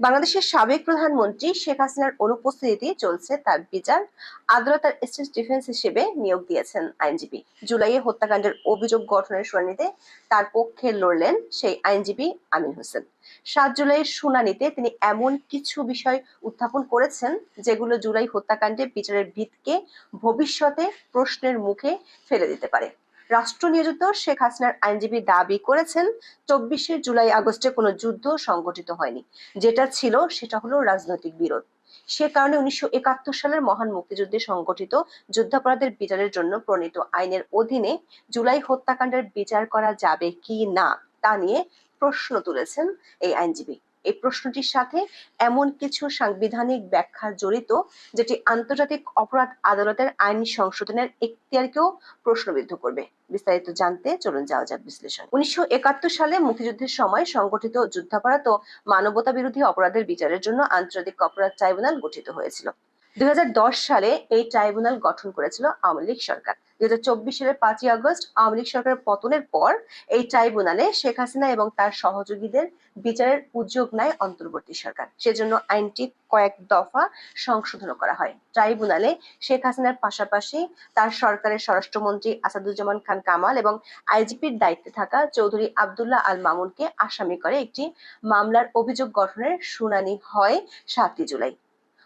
বাংলাদেশের সাবেক প্রধানমন্ত্রী শেখ হাসিনার অনুপস্থিতিতে চলছে তার বিচার। আদালত তার স্টেট ডিফেন্স হিসেবে নিয়োগ দিয়েছেন আইনজীবী। জুলাইয়ে হত্যাকাণ্ডের অভিযোগ গঠনের শুনানিতে তার পক্ষে লড়লেন সেই আইনজীবী আমিন হোসেন। সাত জুলাইয়ের শুনানিতে তিনি এমন কিছু বিষয় উত্থাপন করেছেন যেগুলো জুলাই হত্যাকাণ্ডে বিচারের ভিতকে ভবিষ্যতে প্রশ্নের মুখে ফেলে দিতে পারে। রাষ্ট্র নিয়োজিত শেখ হাসিনার আইনজীবী দাবি করেছেন, চব্বিশে জুলাই আগস্টে কোনো যুদ্ধ সংগঠিত হয়নি। যেটা ছিল, সেটা হলো রাজনৈতিক বিরোধ। সে কারণে উনিশশো একাত্তর সালের মহান মুক্তিযুদ্ধে সংগঠিত যুদ্ধাপরাধের বিচারের জন্য প্রণীত আইনের অধীনে জুলাই হত্যাকাণ্ডের বিচার করা যাবে কি না, তা নিয়ে প্রশ্ন তুলেছেন এই আইনজীবী। এই প্রশ্নটির সাথে এমন কিছু সাংবিধানিক ব্যাখ্যা জড়িত, যেটি আন্তর্জাতিক অপরাধ আদালতের আইন সংশোধনের এখতিয়ারকেও প্রশ্নবিদ্ধ করবে। বিস্তারিত জানতে চলুন যাওয়া যাক বিশ্লেষণ। উনিশশো একাত্তর সালে মুক্তিযুদ্ধের সময় সংগঠিত যুদ্ধাপরাধ ও মানবতা বিরোধী অপরাধের বিচারের জন্য আন্তর্জাতিক অপরাধ ট্রাইব্যুনাল গঠিত হয়েছিল। দুই হাজার দশ সালে এই ট্রাইব্যুনাল গঠন করেছিল আওয়ামী লীগ সরকার। দুই সালের পাঁচই আগস্ট আওয়ামী লীগ সরকারের পতনের পর এই ট্রাইব্যুনালে শেখ হাসিনা এবং তার সহযোগীদের বিচারের উদ্যোগ নেয় অন্তর্বর্তী সরকার। সেজন্য আইনটি কয়েক দফা সংশোধন করা হয়। ট্রাইব্যুনালে শেখ হাসিনার পাশাপাশি তার সরকারের স্বরাষ্ট্রমন্ত্রী আসাদুজ্জামান খান কামাল এবং আইজিপির দায়িত্বে থাকা চৌধুরী আবদুল্লাহ আল মামুনকে আসামি করে একটি মামলার অভিযোগ গঠনের শুনানি হয় সাতই জুলাই।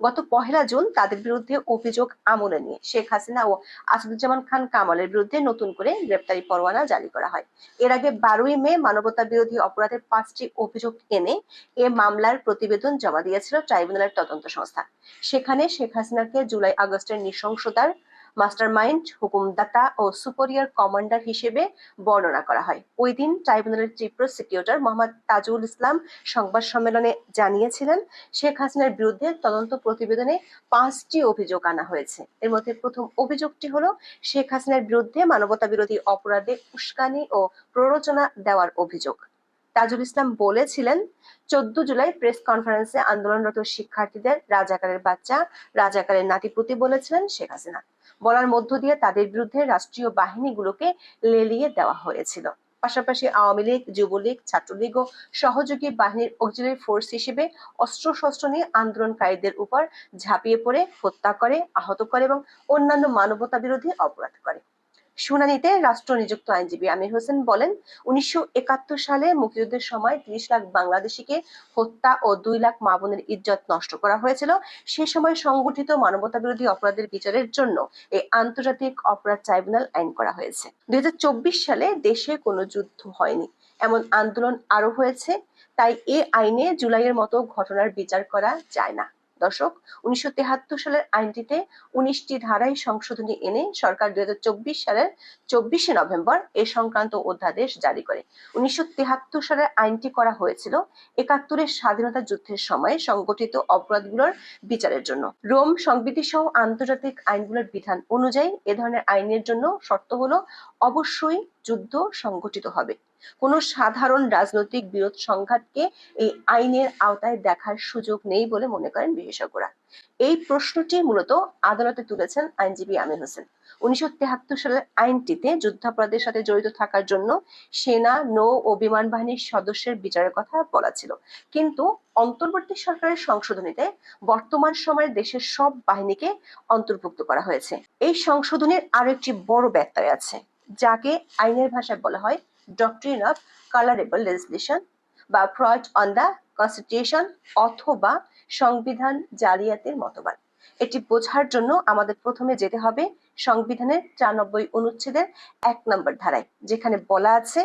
গত পহেলা জুন তাদের বিরুদ্ধে অভিযোগ আমলে নিয়ে শেখ হাসিনা ও আসাদুজ্জামান খান কামালের বিরুদ্ধে নতুন করে গ্রেপ্তারি পরোয়ানা জারি করা হয়। এর আগে বারোই মে মানবতা বিরোধী অপরাধের পাঁচটি অভিযোগ এনে এ মামলার প্রতিবেদন জমা দিয়েছিল ট্রাইব্যুনালের তদন্ত সংস্থা। সেখানে শেখ হাসিনাকে জুলাই আগস্টের নৃশংসতার মাস্টার মাইন্ড হুকুমদাতা ও সুপেরিয়র কমান্ডার হিসেবে বর্ণনা করা হয়। ওই দিন ট্রাইব্যুনালের চিফ প্রসিকিউটর মোহাম্মদ তাজুল ইসলাম সংবাদ সম্মেলনে জানিয়েছিলেন, শেখ হাসিনার বিরুদ্ধে তদন্ত প্রতিবেদনে পাঁচটি অভিযোগ আনা হয়েছে। এর মধ্যে প্রথম অভিযোগটি হলো, শেখ হাসিনার বিরুদ্ধে মানবতা বিরোধী অপরাধে উস্কানি ও প্ররোচনা দেওয়ার অভিযোগ। তাজুল ইসলাম বলেছিলেন, চোদ্দ জুলাই প্রেস কনফারেন্সে আন্দোলনরত শিক্ষার্থীদের রাজাকারের বাচ্চা, রাজাকারের নাতিপুতি বলেছিলেন শেখ হাসিনা। বলার মধ্য দিয়ে তাদের বিরুদ্ধে রাষ্ট্রীয় বাহিনীগুলোকে লেলিয়ে দেওয়া হয়েছিল। পাশাপাশি আওয়ামী লীগ, যুবলীগ, ছাত্রলীগ ও সহযোগী বাহিনীর অক্সিলারি ফোর্স হিসেবে অস্ত্রশস্ত্র নিয়ে আন্দোলনকারীদের উপর ঝাঁপিয়ে পড়ে, হত্যা করে, আহত করে এবং অন্যান্য মানবতা বিরোধী অপরাধ করে। শুনানিতে রাষ্ট্র নিযুক্ত আইনজীবী আমির হোসেন বলেন, উনিশশো সালে মুক্তিযুদ্ধের সময় ত্রিশ লাখ বাংলাদেশিকে হত্যা ও দুই লাখ মা বোনের ইজ্জত নষ্ট করা হয়েছিল। সে সময় সংগঠিত মানবতা বিরোধী অপরাধের বিচারের জন্য এই আন্তর্জাতিক অপরাধ ট্রাইব্যুনাল আইন করা হয়েছে। দুই হাজার চব্বিশ সালে দেশে কোনো যুদ্ধ হয়নি। এমন আন্দোলন আরও হয়েছে, তাই এ আইনে জুলাইয়ের মতো ঘটনার বিচার করা যায় না। দর্শক উনিশশো সালের আইনটিতে উনিশটি ধারায় সংশোধনী এনে সরকার দুই সালের চব্বিশে নভেম্বর এ সংক্রান্ত অধ্যাদেশ জারি করে। উনিশশো সালের আইনটি করা হয়েছিল একাত্তরের স্বাধীনতা যুদ্ধের সময় সংগঠিত অপরাধগুলোর বিচারের জন্য। রোম সংবিধি সহ আন্তর্জাতিক আইনগুলোর বিধান অনুযায়ী এ ধরনের আইনের জন্য শর্ত হলো, অবশ্যই যুদ্ধ সংগঠিত হবে। কোনো সাধারণ রাজনৈতিক বিরোধ সংঘাতকে এই আইনের আওতায় দেখার সুযোগ নেই বলে মনে করেন বিশেষজ্ঞরা। এই প্রশ্নটি মূলত আদালতে তুলেছেন আইনজীবী আমির হোসেন। উনিশশো সালের আইনটিতে যুদ্ধাপরাধের সাথে জড়িত থাকার জন্য সেনা, নৌ ও বিমান বাহিনীর সদস্যের বিচারের কথা বলা ছিল। কিন্তু অন্তর্বর্তী সরকারের সংশোধনীতে বর্তমান সময়ের দেশের সব বাহিনীকে অন্তর্ভুক্ত করা হয়েছে। এই সংশোধনের আরও একটি বড় ব্যত্যয় আছে, যাকে আইনের ভাষায় বলা হয় ডক্ট্রিন অফ কালারেবল লেজিসলেশন বা ফ্রয়েড অন দ্য কনস্টিটিউশন অথবা সংবিধান জালিয়াতির মতবাদ। এটি বোঝার জন্য আমাদের প্রথমে যেতে হবে সংবিধানের চারানব্বই অনুচ্ছেদের এক নম্বর ধারায়, যেখানে বলা আছে,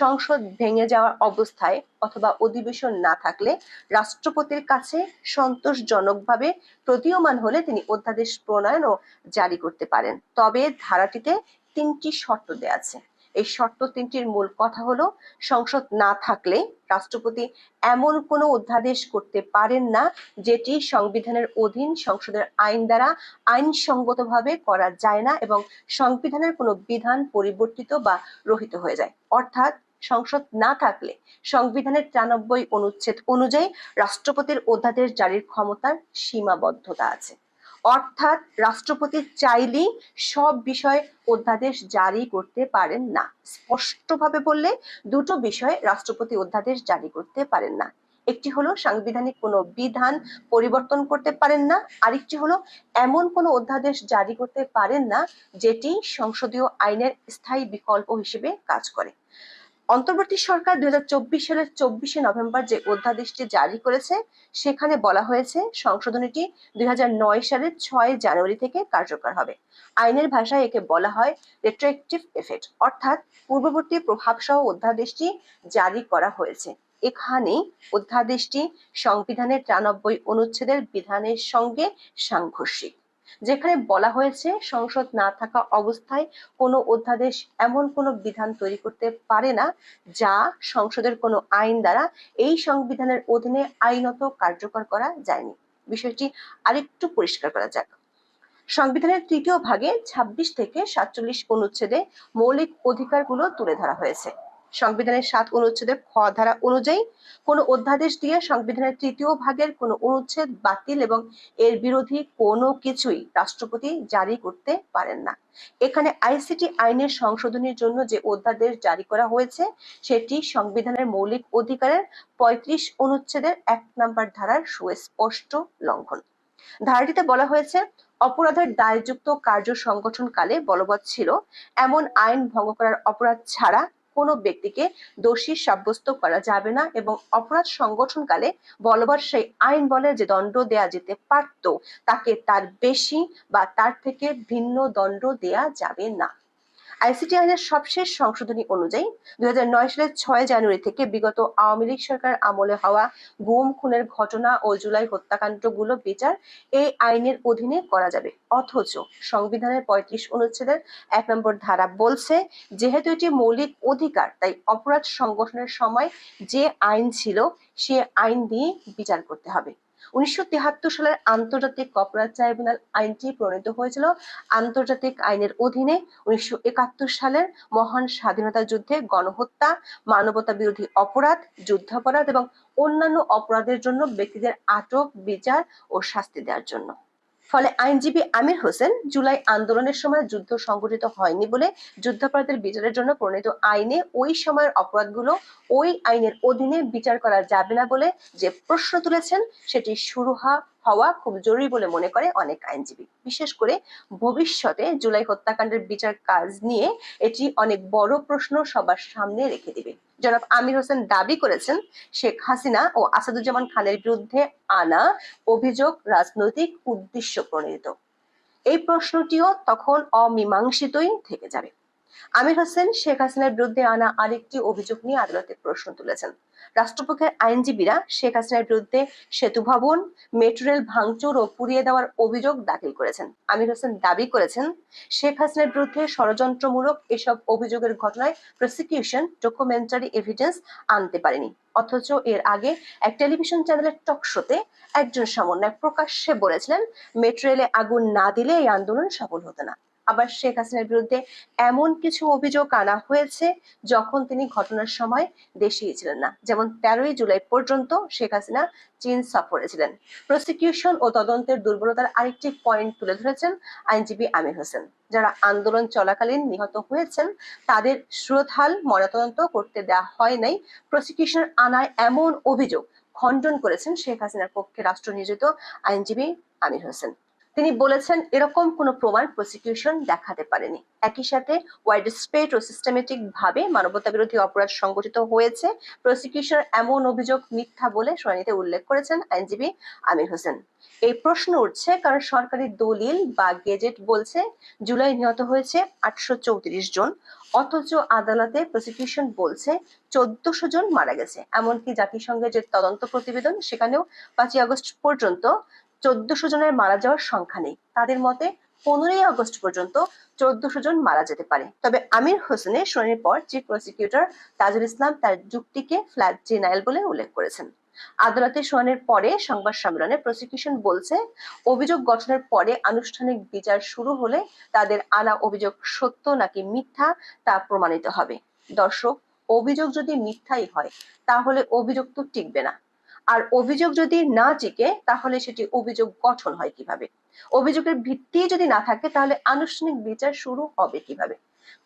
সংসদ ভেঙে যাওয়ার অবস্থায় অথবা অধিবেশন না থাকলে রাষ্ট্রপতির কাছে সন্তোষজনকভাবে প্রতীয়মান হলে তিনি অধ্যাদেশ প্রণয়ন ও জারি করতে পারেন। তবে ধারাটিতে তিনটি শর্ত দেয়া আছে। এই শর্ত তিনটির মূল কথা হলো, সংসদ না থাকলে রাষ্ট্রপতি এমন কোনো অধ্যাদেশ করতে পারেন না যেটি সংবিধানের অধীন সংসদের আইন দ্বারা আইনসঙ্গতভাবে করা যায় না এবং সংবিধানের কোনো বিধান পরিবর্তিত বা রহিত হয়ে যায়। অর্থাৎ সংসদ না থাকলে সংবিধানের তিরানব্বই অনুচ্ছেদ অনুযায়ী রাষ্ট্রপতির অধ্যাদেশ জারির ক্ষমতার সীমাবদ্ধতা আছে। অর্থাৎ রাষ্ট্রপতি চাইলেই সব বিষয়ে অধ্যাদেশ জারি করতে পারেন না। স্পষ্টভাবে বললে দুটো বিষয়ে রাষ্ট্রপতি অধ্যাদেশ জারি করতে পারেন না। একটি হলো সাংবিধানিক কোনো বিধান পরিবর্তন করতে পারেন না, আরেকটি হলো এমন কোনো অধ্যাদেশ জারি করতে পারেন না যেটি সংসদীয় আইনের স্থায়ী বিকল্প হিসেবে কাজ করে। অন্তর্বর্তী সরকার দুই হাজার চব্বিশ সালের চব্বিশে নভেম্বর যে অধ্যাদেশটি জারি করেছে, সেখানে বলা হয়েছে সংশোধনীটি দুই হাজার নয় সালের ছয় জানুয়ারি থেকে কার্যকর হবে। আইনের ভাষায় একে বলা হয় রেট্রোয়েক্টিভ এফেক্ট অর্থাৎ পূর্ববর্তী প্রভাবসহ অধ্যাদেশটি জারি করা হয়েছে। এখানে অধ্যাদেশটি সংবিধানের তিরানব্বই অনুচ্ছেদের বিধানের সঙ্গে সাংঘর্ষিক। যেখানে বলা হয়েছে সংসদ না থাকা অবস্থায় কোনো অধ্যাদেশ এমন কোনো বিধান তৈরি করতে পারে না যা সংসদের কোনো আইন দ্বারা এই সংবিধানের অধীনে আইনত কার্যকর করা যায়নি। বিষয়টি আরেকটু পরিষ্কার করা যাক। সংবিধানের তৃতীয় ভাগে ২৬ থেকে সাতচল্লিশ অনুচ্ছেদে মৌলিক অধিকারগুলো তুলে ধরা হয়েছে। সংবিধানের সাত অনুচ্ছেদের খ ধারা অনুযায়ী কোনো অধ্যাদেশ দিয়ে সংবিধানের তৃতীয় ভাগের কোনো অনুচ্ছেদ বাতিল এবং এর বিরোধী কোনো কিছুই রাষ্ট্রপতি জারি করতে পারেন না। এখানে আইসিটি আইনের সংশোধনের জন্য যে অধ্যাদেশ জারি করা হয়েছে, সেটি সংবিধানের মৌলিক অধিকারের পঁয়ত্রিশ অনুচ্ছেদের এক নম্বর ধারার সুস্পষ্ট লঙ্ঘন। ধারাটিতে বলা হয়েছে, অপরাধের দায়যুক্ত কার্য সংগঠনকালে বলবৎ ছিল, এমন আইন ভঙ্গ করার অপরাধ ছাড়া কোনো ব্যক্তিকে দোষী সাব্যস্ত করা যাবে না এবং অপরাধ সংগঠনকালে বলবার সেই আইন বলে যে দণ্ড দেয়া যেতে পারত, তাকে তার বেশি বা তার থেকে ভিন্ন দণ্ড দেয়া যাবে না। আইসিটি আইনের সবশেষ সংশোধনী অনুযায়ী দুই হাজার নয় সালের ছয় জানুয়ারি থেকে বিগত আওয়ামী লীগ সরকার আমলে হওয়া গুম, খুনের ঘটনা ও জুলাই হত্যাকাণ্ডগুলো বিচার এই আইনের অধীনে করা যাবে। অথচ সংবিধানের পঁয়ত্রিশ অনুচ্ছেদের এক নম্বর ধারা বলছে, যেহেতু এটি মৌলিক অধিকার, তাই অপরাধ সংগঠনের সময় যে আইন ছিল, সে আইন দিয়ে বিচার করতে হবে। উনিশশো সালের আন্তর্জাতিক অপরাধ ট্রাইব্যুনাল আইনটি প্রণীত হয়েছিল। আন্তর্জাতিক আইনের অধীনে উনিশশো একাত্তর সালের মহান স্বাধীনতা যুদ্ধে গণহত্যা, মানবতা বিরোধী অপরাধ, যুদ্ধাপরাধ এবং অন্যান্য অপরাধের জন্য ব্যক্তিদের আটক, বিচার ও শাস্তি দেওয়ার জন্য। ফলে আইনজীবী আমির হোসেন জুলাই আন্দোলনের সময় যুদ্ধ সংঘটিত হয়নি বলে যুদ্ধাপরাধের বিচারের জন্য প্রণীত আইনে ওই সময়ের অপরাধগুলো ওই আইনের অধীনে বিচার করা যাবে না বলে যে প্রশ্ন তুলেছেন, সেটি শুরু হওয়া খুব জরুরি বলে মনে করে অনেক আইনজীবী। বিশেষ করে ভবিষ্যতে জুলাই হত্যাকাণ্ডের বিচার কাজ নিয়ে এটি অনেক বড় প্রশ্ন সবার সামনে রেখে দিবে। জনাব আমির হোসেন দাবি করেছেন, শেখ হাসিনা ও আসাদুজ্জামান খানের বিরুদ্ধে আনা অভিযোগ রাজনৈতিক উদ্দেশ্য প্রণীত। এই প্রশ্নটিও তখন অমীমাংসিতই থেকে যাবে। আমির হোসেন, শেখ হাসিনার বিরুদ্ধে আনা আরেকটি অভিযোগ নিয়ে আদালতে প্রশ্ন তুলেছেন। রাষ্ট্রপক্ষের আইনজীবীরা শেখ হাসিনার বিরুদ্ধে সেতু ভবন, মেট্রো রেল ভাঙচুর ও পুড়িয়ে দেওয়ার অভিযোগ দাখিল করেছেন। আমির হোসেন দাবি করেছেন, শেখ হাসিনার বিরুদ্ধে ষড়যন্ত্রমূলক এসব অভিযোগের ঘটনায় প্রসিকিউশন ডকুমেন্টারি এভিডেন্স আনতে পারেনি। অথচ এর আগে এক টেলিভিশন চ্যানেলের টক শোতে একজন সমন্বয় প্রকাশ্যে বলেছিলেন, মেট্রো রেলে আগুন না দিলে এই আন্দোলন সফল হতো না। আবার শেখ হাসিনার বিরুদ্ধে এমন কিছু অভিযোগ আনা হয়েছে যখন তিনি ঘটনার সময় দেশেই ছিলেন না। যেমন তেরোই জুলাই পর্যন্ত শেখ হাসিনা চীন সফরে ছিলেন। প্রসিকিউশন ও তদন্তের দুর্বলতার আরেকটি পয়েন্ট তুলে ধরেছেন আইনজীবী আমির হোসেন। যারা আন্দোলন চলাকালীন নিহত হয়েছেন, তাদের শ্রোধাল ময়নাতদন্ত করতে দেওয়া হয় নাই। প্রসিকিউশন আনায় এমন অভিযোগ খণ্ডন করেছেন শেখ হাসিনার পক্ষে রাষ্ট্র নিয়োজিত আইনজীবী আমির হোসেন। তিনি বলেছেন, এরকম কোনো প্রমাণ প্রসিকিউশন দেখাতে পারেনি। একই সাথে ওয়াইড স্পেড ও সিস্টেমেটিক ভাবে মানবতা বিরোধী অপরাধ সংগঠিত হয়েছে। প্রসিকিউশন এমন অভিযোগ মিথ্যা বলে শুনানিতে উল্লেখ করেছেন আইনজীবী আমির হোসেন। এই প্রশ্ন উঠছে, কারণ সরকারি দলিল বা গেজেট বলছে, জুলাই নিহত হয়েছে আটশো চৌত্রিশ জন। অথচ আদালতে প্রসিকিউশন বলছে, চোদ্দশো জন মারা গেছে। এমনকি জাতিসংঘের যে তদন্ত প্রতিবেদন, সেখানেও পাঁচই আগস্ট পর্যন্ত চোদ্দশো জনের মারা যাওয়ার সংখ্যা নেই। তাদের মতে পনেরোই আগস্ট পর্যন্ত চোদ্দশো জন মারা যেতে পারে। তবে আমির হোসেনের শুনানির পর চিফ প্রসিকিউটর তাজুল ইসলাম তার যুক্তিকে ফ্ল্যাট জেনাইল বলে উল্লেখ করেছেন। আদালতে শুনানির পরে সংবাদ সম্মেলনে প্রসিকিউশন বলছে, অভিযোগ গঠনের পরে আনুষ্ঠানিক বিচার শুরু হলে তাদের আনা অভিযোগ সত্য নাকি মিথ্যা তা প্রমাণিত হবে। দর্শক, অভিযোগ যদি মিথ্যাই হয়, তাহলে অভিযোগ তো টিকবে না। আর অভিযোগ যদি না টিকে তাহলে সেটি অভিযোগ গঠন হয় কীভাবে? অভিযোগের ভিত্তি যদি না থাকে, তাহলে আনুষ্ঠানিক বিচার শুরু হবে কীভাবে?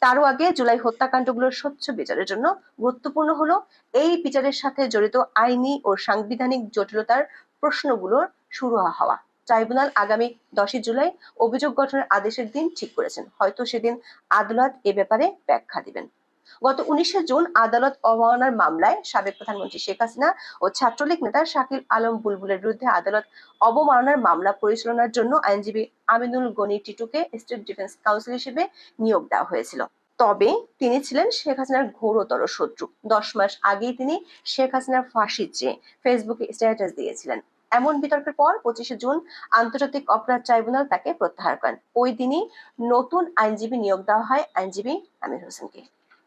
তারও আগে জুলাই হত্যাকাণ্ডগুলোর স্বচ্ছ বিচারের জন্য গুরুত্বপূর্ণ হলো। এই বিচারের সাথে জড়িত আইনি ও সাংবিধানিক জটিলতার প্রশ্নগুলোর শুরু হওয়া। ট্রাইব্যুনাল আগামী দশই জুলাই অভিযোগ গঠনের আদেশের দিন ঠিক করেছেন। হয়তো সেদিন আদালত এ ব্যাপারে ব্যাখ্যা দিবেন। গত উনিশে জুন আদালত অবমাননার মামলায় সাবেক প্রধানমন্ত্রী শেখ হাসিনা ও ছাত্রলীগ নেতা শাকিল আলম বুলবুলের বিরুদ্ধে আদালত অবমাননার মামলা পরিচালনার জন্য আইনজীবী আমিনুল গনি টিটুকে স্টেট ডিফেন্স কাউন্সিল হিসেবে নিয়োগ দেওয়া হয়েছিল। তবে তিনি ছিলেন শেখ হাসিনার ঘোরতর শত্রু। দশ মাস আগেই তিনি শেখ হাসিনার ফাঁসি চেয়ে ফেসবুকে স্ট্যাটাস দিয়েছিলেন। এমন বিতর্কের পর পঁচিশে জুন আন্তর্জাতিক অপরাধ ট্রাইব্যুনাল তাকে প্রত্যাহার করেন। ওই দিনই নতুন আইনজীবী নিয়োগ দেওয়া হয় আইনজীবী আমির হোসেনকে।